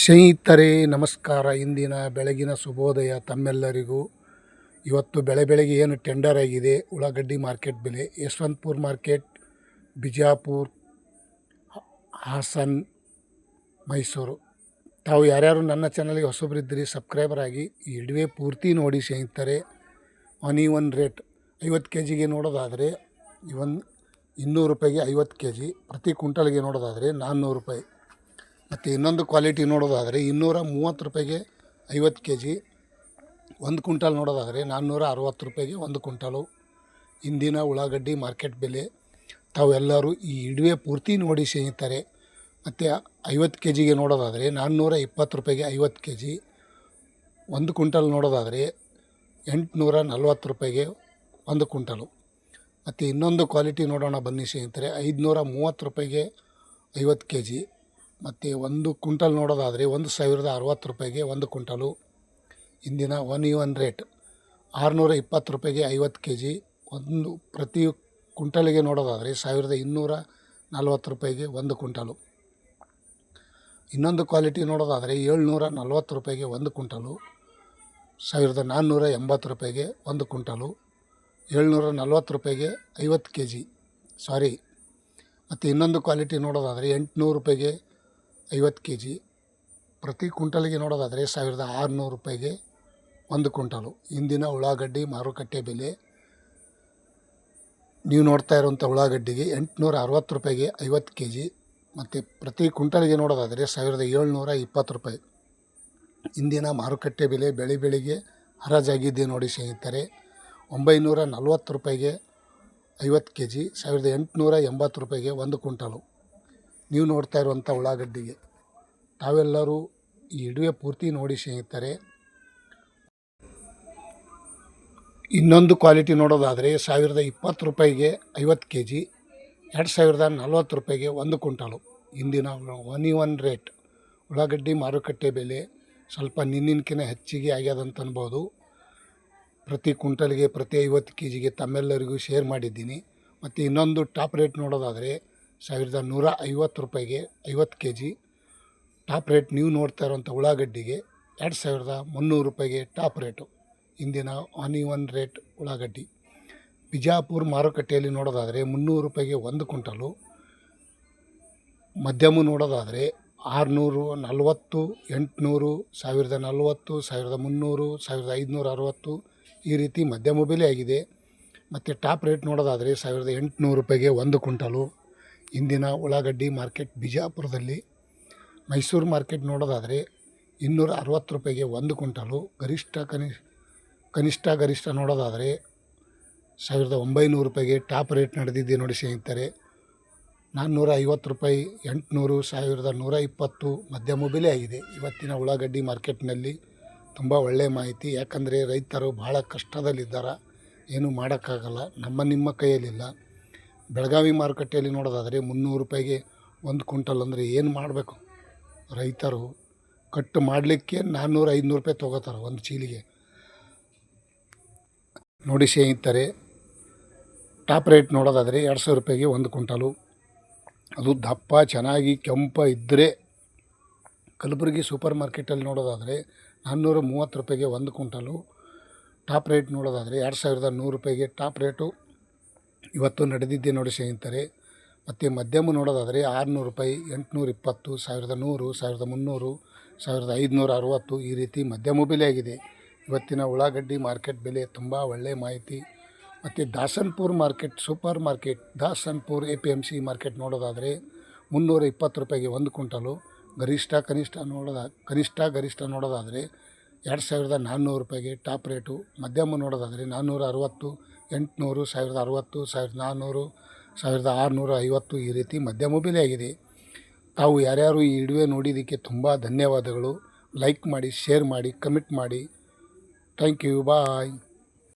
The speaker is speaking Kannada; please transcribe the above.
ಸ್ನೇಹಿತರೇ, ನಮಸ್ಕಾರ. ಇಂದಿನ ಬೆಳಗಿನ ಶುಭೋದಯ ತಮ್ಮೆಲ್ಲರಿಗೂ. ಇವತ್ತು ಬೆಳೆ ಬೆಳಗ್ಗೆ ಏನು ಟೆಂಡರ್ ಆಗಿದೆ, ಉಳ್ಳಾಗಡ್ಡಿ ಮಾರ್ಕೆಟ್ ಬೆಲೆ, ಯಶವಂತಪುರ ಮಾರ್ಕೆಟ್ ಬಿಜಾಪುರ್, ಹಾಸನ್, ಮೈಸೂರು. ತಾವು ಯಾರ್ಯಾರು ನನ್ನ ಚಾನಲ್ಗೆ ಹೊಸಬರಿದ್ದೀರಿ ಸಬ್ಸ್ಕ್ರೈಬರ್ ಆಗಿ ಇಡುವೆ ಪೂರ್ತಿ ನೋಡಿ ಸ್ನೇಹಿತರೆ. ಒನ್ ಒನ್ ರೇಟ್ ಐವತ್ತು ಕೆ ಜಿಗೆ ನೋಡೋದಾದರೆ, ಇವನ್ ಇನ್ನೂರು ರೂಪಾಯಿಗೆ ಐವತ್ತು ಕೆ ಜಿ ಪ್ರತಿ ಕ್ವಿಂಟಲ್ಗೆ ನೋಡೋದಾದರೆ ನಾನ್ನೂರು ರೂಪಾಯಿ. ಮತ್ತು ಇನ್ನೊಂದು ಕ್ವಾಲಿಟಿ ನೋಡೋದಾದರೆ ಇನ್ನೂರ ಮೂವತ್ತು ರೂಪಾಯಿಗೆ ಐವತ್ತು ಕೆ ಜಿ ಒಂದು ಕುಂಟಲ್ ನೋಡೋದಾದರೆ ನಾನ್ನೂರ ಅರವತ್ತು ರೂಪಾಯಿಗೆ ಒಂದು ಕುಂಟಲು ಇಂದಿನ ಉಳ್ಳಾಗಡ್ಡಿ ಮಾರ್ಕೆಟ್ ಬೆಲೆ, ತಾವೆಲ್ಲರೂ ಈ ಇಡುವೆ ಪೂರ್ತಿ ನೋಡಿ ಸೇಯುತ್ತಾರೆ ಮತ್ತು ಐವತ್ತು ಕೆ ಜಿಗೆ ನೋಡೋದಾದರೆ ನಾನ್ನೂರ ಇಪ್ಪತ್ತು ರೂಪಾಯಿಗೆ ಐವತ್ತು ಕೆ ಜಿ ಒಂದು ಕುಂಟಲ್ ನೋಡೋದಾದರೆ ಎಂಟುನೂರ ನಲ್ವತ್ತು ರೂಪಾಯಿಗೆ ಒಂದು ಕುಂಟಲು ಮತ್ತು ಇನ್ನೊಂದು ಕ್ವಾಲಿಟಿ ನೋಡೋಣ ಬನ್ನಿ ಸ್ನೇಹಿತರೆ. ಐದುನೂರ ಮೂವತ್ತು ರೂಪಾಯಿಗೆ ಐವತ್ತು ಕೆ ಜಿ ಮತ್ತು ಒಂದು ಕುಂಟಲ್ ನೋಡೋದಾದರೆ ಒಂದು ಸಾವಿರದ ಅರವತ್ತು ರೂಪಾಯಿಗೆ ಒಂದು ಕುಂಟಲು ಇಂದಿನ ಒನ್ ಯು ಒನ್ ರೇಟ್ ಆರುನೂರ ಇಪ್ಪತ್ತು ರೂಪಾಯಿಗೆ ಐವತ್ತು ಕೆ ಜಿ ಒಂದು ಪ್ರತಿ ಕುಂಟಲಿಗೆ ನೋಡೋದಾದರೆ ಸಾವಿರದ ಇನ್ನೂರ ನಲ್ವತ್ತು ರೂಪಾಯಿಗೆ ಒಂದು ಕುಂಟಲು ಇನ್ನೊಂದು ಕ್ವಾಲಿಟಿ ನೋಡೋದಾದರೆ ಏಳ್ನೂರ ನಲ್ವತ್ತು ರೂಪಾಯಿಗೆ ಒಂದು ಕುಂಟಲು ಸಾವಿರದ ನಾನ್ನೂರ ಎಂಬತ್ತು ರೂಪಾಯಿಗೆ ಒಂದು ಕುಂಟಲು ಏಳ್ನೂರ ನಲ್ವತ್ತು ರೂಪಾಯಿಗೆ ಐವತ್ತು ಕೆ ಜಿ ಸಾರಿ. ಮತ್ತು ಇನ್ನೊಂದು ಕ್ವಾಲಿಟಿ ನೋಡೋದಾದರೆ ಎಂಟುನೂರು ರೂಪಾಯಿಗೆ ಐವತ್ತು ಕೆ ಜಿ ಪ್ರತಿ ಕುಂಟಲಿಗೆ ನೋಡೋದಾದರೆ ಸಾವಿರದ ಆರುನೂರು ರೂಪಾಯಿಗೆ ಒಂದು ಕುಂಟಲು ಇಂದಿನ ಉಳ್ಳಾಗಡ್ಡಿ ಮಾರುಕಟ್ಟೆ ಬೆಲೆ, ನೀವು ನೋಡ್ತಾ ಇರುವಂಥ ಉಳ್ಳಾಗಡ್ಡಿಗೆ ಎಂಟುನೂರ ಅರವತ್ತು ರೂಪಾಯಿಗೆ ಐವತ್ತು ಕೆ ಜಿ ಮತ್ತು ಪ್ರತಿ ಕುಂಟಲಿಗೆ ನೋಡೋದಾದರೆ ಸಾವಿರದ ಏಳ್ನೂರ ಇಪ್ಪತ್ತು ರೂಪಾಯಿ. ಇಂದಿನ ಮಾರುಕಟ್ಟೆ ಬೆಲೆ ಬೆಳೆ ಬೆಳಿಗ್ಗೆ ಹರಾಜಾಗಿದ್ದೆ ನೋಡಿ ಸ್ನೇಹಿತರೆ. ಒಂಬೈನೂರ ನಲ್ವತ್ತು ರೂಪಾಯಿಗೆ ಐವತ್ತು ಕೆ ಜಿ ಸಾವಿರದ ಎಂಟುನೂರ ಎಂಬತ್ತು ರೂಪಾಯಿಗೆ ಒಂದು ಕುಂಟಲು ನೀವು ನೋಡ್ತಾ ಇರುವಂಥ ಉಳ್ಳಾಗಡ್ಡಿಗೆ ತಾವೆಲ್ಲರೂ ಈ ಇಡುವೆ ಪೂರ್ತಿ ನೋಡಿ ಸ್ನೇಹಿತರೆ. ಇನ್ನೊಂದು ಕ್ವಾಲಿಟಿ ನೋಡೋದಾದರೆ ಸಾವಿರದ ಇಪ್ಪತ್ತು ರೂಪಾಯಿಗೆ ಐವತ್ತು ಕೆ ಜಿ, ಎರಡು ಸಾವಿರದ ನಲ್ವತ್ತು ರೂಪಾಯಿಗೆ ಒಂದು ಕ್ವಿಂಟಾಲು. ಇಂದಿನ ಒನ್ ಇ ಒನ್ ರೇಟ್. ಉಳ್ಳಾಗಡ್ಡಿ ಮಾರುಕಟ್ಟೆ ಬೆಲೆ ಸ್ವಲ್ಪ ನಿನ್ನಿನ್ಕಿನ ಹೆಚ್ಚಿಗೆ ಆಗ್ಯದಂತ ಅನ್ಬೋದು. ಪ್ರತಿ ಕ್ವಿಂಟಲ್ಗೆ ಪ್ರತಿ ಐವತ್ತು ಕೆ ಜಿಗೆ ತಮ್ಮೆಲ್ಲರಿಗೂ ಶೇರ್ ಮಾಡಿದ್ದೀನಿ. ಮತ್ತು ಇನ್ನೊಂದು ಟಾಪ್ ರೇಟ್ ನೋಡೋದಾದರೆ ಸಾವಿರದ ನೂರ ಐವತ್ತು ರೂಪಾಯಿಗೆ ಐವತ್ತು ಕೆ ಜಿ ಟಾಪ್ ರೇಟ್ ನೀವು ನೋಡ್ತಾ ಇರೋಂಥ ಉಳ್ಳಾಗಡ್ಡಿಗೆ ಎರಡು ಸಾವಿರದ ಮುನ್ನೂರು ರೂಪಾಯಿಗೆ ಟಾಪ್ ರೇಟು. ಇಂದಿನ ಆನಿ ಒನ್ ರೇಟ್ ಉಳ್ಳಾಗಡ್ಡಿ. ಬಿಜಾಪುರ ಮಾರುಕಟ್ಟೆಯಲ್ಲಿ ನೋಡೋದಾದರೆ ಮುನ್ನೂರು ರೂಪಾಯಿಗೆ ಒಂದು ಕುಂಟಲು ಮಧ್ಯಮ ನೋಡೋದಾದರೆ ಆರುನೂರು ನಲವತ್ತು, ಎಂಟುನೂರು, ಸಾವಿರದ ನಲವತ್ತು, ಸಾವಿರದ ಮುನ್ನೂರು, ಸಾವಿರದ ಐದುನೂರ ಅರವತ್ತು ಈ ರೀತಿ ಮಧ್ಯಮ ಬೆಲೆ ಆಗಿದೆ. ಮತ್ತು ಟಾಪ್ ರೇಟ್ ನೋಡೋದಾದರೆ ಸಾವಿರದ ಎಂಟುನೂರು ರೂಪಾಯಿಗೆ ಒಂದು ಕುಂಟಲು ಇಂದಿನ ಉಳ್ಳಾಗಡ್ಡಿ ಮಾರ್ಕೆಟ್ ಬಿಜಾಪುರದಲ್ಲಿ ಮೈಸೂರು ಮಾರ್ಕೆಟ್ ನೋಡೋದಾದರೆ ಇನ್ನೂರ ಅರವತ್ತು ರೂಪಾಯಿಗೆ ಒಂದು ಕ್ವಿಂಟಲು. ಗರಿಷ್ಠ ಕನಿ, ಕನಿಷ್ಠ ಗರಿಷ್ಠ ನೋಡೋದಾದರೆ ಸಾವಿರದ ಒಂಬೈನೂರು ರೂಪಾಯಿಗೆ ಟಾಪ್ ರೇಟ್ ನಡೆದಿದ್ದೆ ನೋಡಿ ಸ್ನೇಹಿತರೆ. ನಾನ್ನೂರ ಐವತ್ತು ರೂಪಾಯಿ, ಎಂಟುನೂರು, ಸಾವಿರದ ನೂರ ಇಪ್ಪತ್ತು ಮಧ್ಯಮ ಬೆಲೆ ಆಗಿದೆ. ಇವತ್ತಿನ ಉಳ್ಳಾಗಡ್ಡಿ ಮಾರ್ಕೆಟ್ನಲ್ಲಿ ತುಂಬ ಒಳ್ಳೆಯ ಮಾಹಿತಿ. ಯಾಕಂದರೆ ರೈತರು ಭಾಳ ಕಷ್ಟದಲ್ಲಿದ್ದಾರೆ. ಏನು ಮಾಡೋಕ್ಕಾಗಲ್ಲ. ನಮ್ಮ ನಿಮ್ಮ ಕೈಯಲ್ಲಿಲ್ಲ. ಬೆಳಗಾವಿ ಮಾರುಕಟ್ಟೆಯಲ್ಲಿ ನೋಡೋದಾದರೆ ಮುನ್ನೂರು ರೂಪಾಯಿಗೆ ಒಂದು ಕ್ವಿಂಟಲ್ ಅಂದರೆ ಏನು ಮಾಡಬೇಕು? ರೈತರು ಕಟ್ಟು ಮಾಡಲಿಕ್ಕೆ ನಾನ್ನೂರು, ಐದುನೂರು ರೂಪಾಯಿ ತೊಗೋತಾರೆ ಒಂದು ಚೀಲಿಗೆ. ನೋಡಿ ಸ್ನೇಹಿತರೆ, ಟಾಪ್ ರೇಟ್ ನೋಡೋದಾದರೆ ಎರಡು ಸಾವಿರ ರೂಪಾಯಿಗೆ ಒಂದು ಕ್ವಿಂಟಲು. ಅದು ದಪ್ಪ, ಚೆನ್ನಾಗಿ ಕೆಂಪ ಇದ್ದರೆ ಕಲಬುರಗಿ ಸೂಪರ್ ಮಾರ್ಕೆಟಲ್ಲಿ ನೋಡೋದಾದರೆ ನಾನ್ನೂರ ಮೂವತ್ತು ರೂಪಾಯಿಗೆ ಒಂದು ಕ್ವಿಂಟಲು. ಟಾಪ್ ರೇಟ್ ನೋಡೋದಾದರೆ ಎರಡು ಸಾವಿರದ ನೂರು ರೂಪಾಯಿಗೆ ಟಾಪ್ ರೇಟು ಇವತ್ತು ನಡೆದಿದ್ದೆ ನೋಡಿ ಸ್ನೇಹಿತರೆ. ಮತ್ತು ಮಧ್ಯಮ ನೋಡೋದಾದರೆ ಆರುನೂರು ರೂಪಾಯಿ, ಎಂಟುನೂರ ಇಪ್ಪತ್ತು, ಸಾವಿರದ ನೂರು, ಸಾವಿರದ ಮುನ್ನೂರು, ಸಾವಿರದ ಐದುನೂರ ಅರುವತ್ತು ಈ ರೀತಿ ಮಧ್ಯಮ ಬೆಲೆ ಆಗಿದೆ. ಇವತ್ತಿನ ಉಳ್ಳಾಗಡ್ಡಿ ಮಾರ್ಕೆಟ್ ಬೆಲೆ ತುಂಬ ಒಳ್ಳೆಯ ಮಾಹಿತಿ. ಮತ್ತು Dasanpur market, super market, Dasanpur A P M C market ನೋಡೋದಾದರೆ ಮುನ್ನೂರ ಇಪ್ಪತ್ತು ರೂಪಾಯಿಗೆ ಒಂದು ಕ್ವಿಂಟಲು. ಗರಿಷ್ಠ, ಕನಿಷ್ಠ ನೋಡೋದ, ಕನಿಷ್ಠ, ಗರಿಷ್ಠ ನೋಡೋದಾದರೆ ಎರಡು ಸಾವಿರದ ನಾನ್ನೂರು ರೂಪಾಯಿಗೆ ಟಾಪ್ ರೇಟು. ಮಧ್ಯಮ ನೋಡೋದಾದರೆ ನಾನ್ನೂರ ಅರವತ್ತು. ಎಂಟುನೂರು, ಸಾವಿರದ ಅರವತ್ತು, ಸಾವಿರದ ನಾನ್ನೂರು, ಸಾವಿರದ ಆರುನೂರ ಐವತ್ತು ಈ ರೀತಿ ಮಧ್ಯಮ ಆಗಿದೆ. ತಾವು ಯಾರ್ಯಾರು ಈ ವಿಡಿಯೋ ನೋಡಿದ್ದಕ್ಕೆ ತುಂಬ ಧನ್ಯವಾದಗಳು. ಲೈಕ್ ಮಾಡಿ, ಶೇರ್ ಮಾಡಿ, ಕಮೆಂಟ್ ಮಾಡಿ. Thank you, bye.